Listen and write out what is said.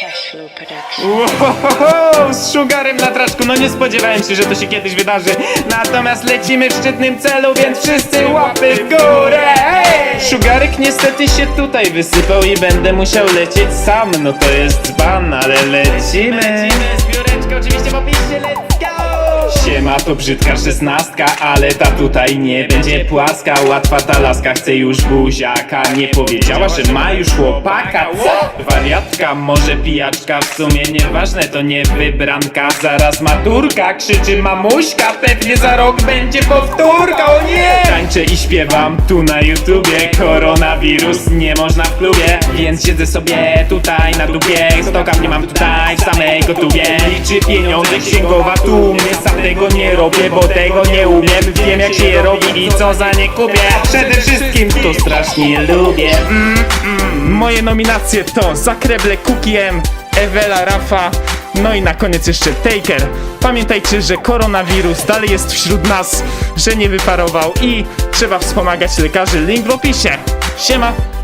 Cashflow Production. Wow, z sugarem na traczku, no nie spodziewałem się, że to się kiedyś wydarzy. Natomiast lecimy w szczytnym celu, więc wszyscy łapy w górę. Hej! Sugarek niestety się tutaj wysypał i będę musiał lecieć sam. No to jest dzban, ale lecimy Siema, to brzydka szesnastka, ale ta tutaj nie będzie płaska. Łatwa ta laska, chce już buziaka. Nie powiedziała, że ma już chłopaka, co? Wariatka, może pijaczka, w sumie nieważne, to nie wybranka. Zaraz maturka, krzyczy mamuśka, pewnie za rok będzie powtórka, o nie! Tańczę i śpiewam tu na YouTubie. Koronawirus, nie można w klubie Więc siedzę sobie tutaj na dupie. Stokam nie mam tutaj w samej gotubie Liczy pieniądze księgowa tu mnie Sam tego nie robię, bo tego nie umiem Wiem jak się robi i co za nie kupię Przede wszystkim to strasznie lubię mm, mm. Moje nominacje to Zakreble Cookiem Ewela Rafa no i na koniec jeszcze Taker. Pamiętajcie, że koronawirus dalej jest wśród nas, że nie wyparował i trzeba wspomagać lekarzy. Link w opisie. Siema!